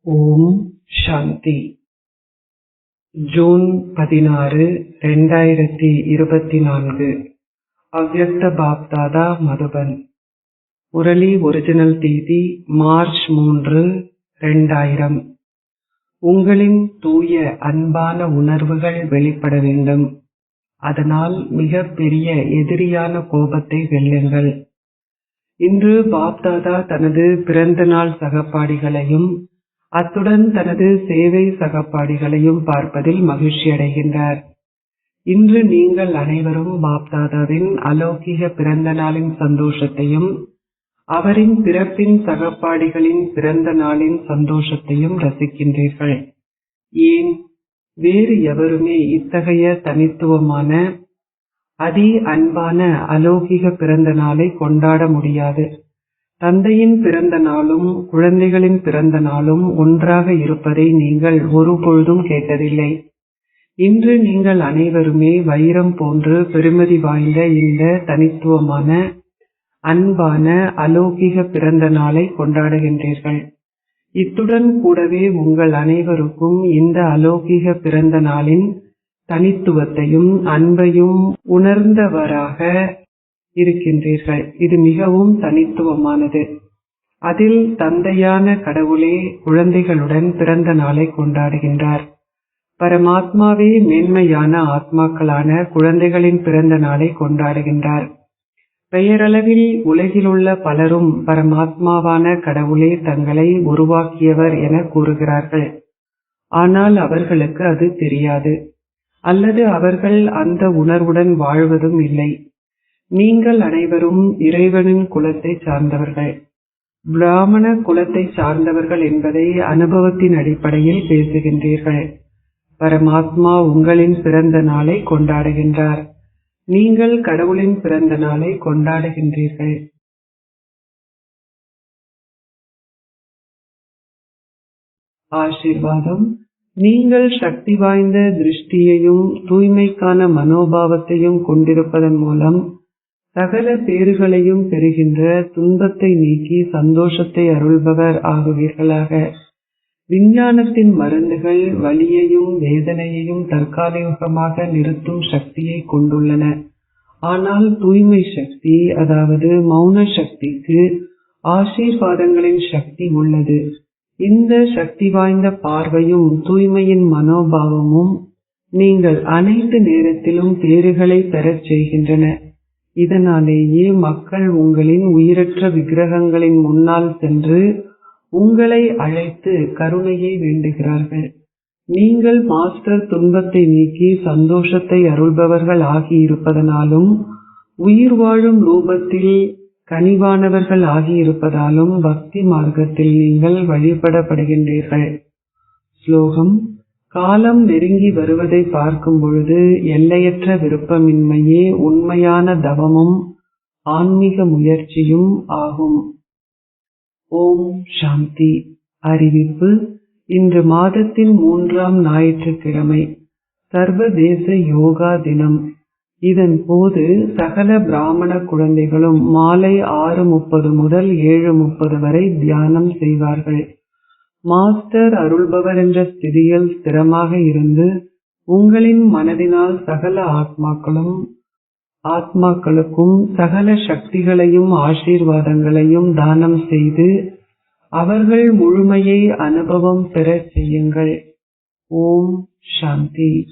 ஓம் சாந்தி. June பதினாறு ரெண்டாயிரத்தி இருபத்தி நான்கு. அவ்வக்த பாப்தாதா மதுபன். முரளி ஒரிஜினல் தேதி மார்ச் மூன்று ரெண்டாயிரம். உங்களின் தூய அன்பான உணர்வுகள் வெளிப்பட வேண்டும். அதனால் மிக பெரிய எதிரியான கோபத்தை வெல்லுங்கள். இன்று பாப்தாதா தனது பிறந்த நாள் சகப்பாடிகளையும் அத்துடன் தனது சேவை சகப்பாடிகளையும் பார்ப்பதில் மகிழ்ச்சியடைகின்றார். இன்று நீங்கள் அனைவரும் பாப்தாதாவின் அலௌகிக பிறந்த நாளின் சந்தோஷத்தையும் அவரின் பிறப்பின் சகப்பாடிகளின் பிறந்த நாளின் சந்தோஷத்தையும் ரசிக்கின்றீர்கள். ஏன்? வேறு எவருமே இத்தகைய தனித்துவமான அதி அன்பான அலௌகிக பிறந்த நாளை கொண்டாட முடியாது. தந்தையின் பிறந்த நாளும் குழந்தைகளின் பிறந்த நாளும் ஒன்றாக இருப்பதை நீங்கள் ஒருபொழுதும் கேட்டதில்லை. இன்று நீங்கள் அனைவருமே வைரம் போன்று பெருமதி வாய்ந்த இந்த தனித்துவமான அன்பான அலௌகிக பிறந்த நாளை கொண்டாடுகின்றீர்கள். இத்துடன் கூடவே உங்கள் அனைவருக்கும் இந்த அலௌகிக பிறந்த நாளின் தனித்துவத்தையும் அன்பையும் உணர்ந்தவராக இருக்கின்றீர்கள். இது மிகவும் தனித்துவமானது. அதில் தந்தையான கடவுளே குழந்தைகளுடன் பிறந்த நாளை கொண்டாடுகின்றார். பரமாத்மாவே மேன்மையான ஆத்மாக்களான குழந்தைகளின் பிறந்த நாளை கொண்டாடுகின்றார். பெயரளவில் உலகிலுள்ள பலரும் பரமாத்மாவான கடவுளே தங்களை உருவாக்கியவர் என கூறுகிறார்கள். ஆனால் அவர்களுக்கு அது தெரியாது. அல்லது அவர்கள் அந்த உணர்வுடன் வாழ்வதும் இல்லை. நீங்கள் அனைவரும் இறைவனின் குலத்தை சார்ந்தவர்கள். பிராமண குலத்தை சார்ந்தவர்கள் என்பதை அனுபவத்தின் அடிப்படையில் பேசுகின்றீர்கள். பரமாத்மா உங்களின் பிறந்த நாளை கொண்டாடுகின்றார். நீங்கள் கடவுளின் பிறந்த நாளை கொண்டாடுகின்றீர்கள். ஆசீர்வாதம். நீங்கள் சக்தி வாய்ந்த திருஷ்டியையும் தூய்மைக்கான மனோபாவத்தையும் கொண்டிருப்பதன் மூலம் சகல பேறுகளையும் பெறுகின்ற துன்பத்தை நீக்கி சந்தோஷத்தை அருள்பவர் ஆகுவீர்களாக. விஞ்ஞானத்தின் மருந்துகள் வலியையும் வேதனையையும் தற்காலிகமாக நிறுத்தும் சக்தியை கொண்டுள்ளன. ஆனால் தூய்மை சக்தி அதாவது மௌன சக்திக்கு ஆசீர்வாதங்களின் சக்தி உள்ளது. இந்த சக்தி வாய்ந்த பார்வையும் தூய்மையின் மனோபாவமும் நீங்கள் அனைத்து நேரத்திலும் பேறுகளை பெறச் செய்கின்றன. இதனாலேயே மக்கள் உங்களின் உயிரற்ற விக்கிரகங்களின் முன்னால் சென்று உங்களை அழைத்து கருணையை வேண்டுகிறார்கள். நீங்கள் மாஸ்டர் துன்பத்தை நீக்கி சந்தோஷத்தை அருள்பவர்கள் ஆகியிருப்பதனாலும் உயிர் வாழும் ரூபத்தில் கனிவானவர்கள் ஆகியிருப்பதாலும் பக்தி மார்க்கத்தில் நீங்கள் வழிபடப்படுகின்றீர்கள். ஸ்லோகம் காலம் நெருங்கி வருவதை பார்க்கும் பொழுது எல்லையற்ற விருப்பமின்மையே உண்மையான தவமும் ஆன்மீக முயற்சியும் ஆகும். ஓம் சாந்தி. அறிவிப்பு இன்று மாதத்தின் மூன்றாம் ஞாயிற்றுக்கிழமை சர்வதேச யோகா தினம். இதன் போது சகல பிராமண குழந்தைகளும் மாலை ஆறு முப்பது முதல் ஏழு முப்பது வரை தியானம் செய்வார்கள். மாஸ்டர் அருள்பவர் என்ற ஸ்திதியில் ஸ்திரமாக இருந்து உங்களின் மனதினால் சகல ஆத்மாக்களும் ஆத்மாக்களுக்கும் சகல சக்திகளையும் ஆசீர்வாதங்களையும் தானம் செய்து அவர்கள் முழுமையை அனுபவம் பெறச் செய்யுங்கள். ஓம் சாந்தி.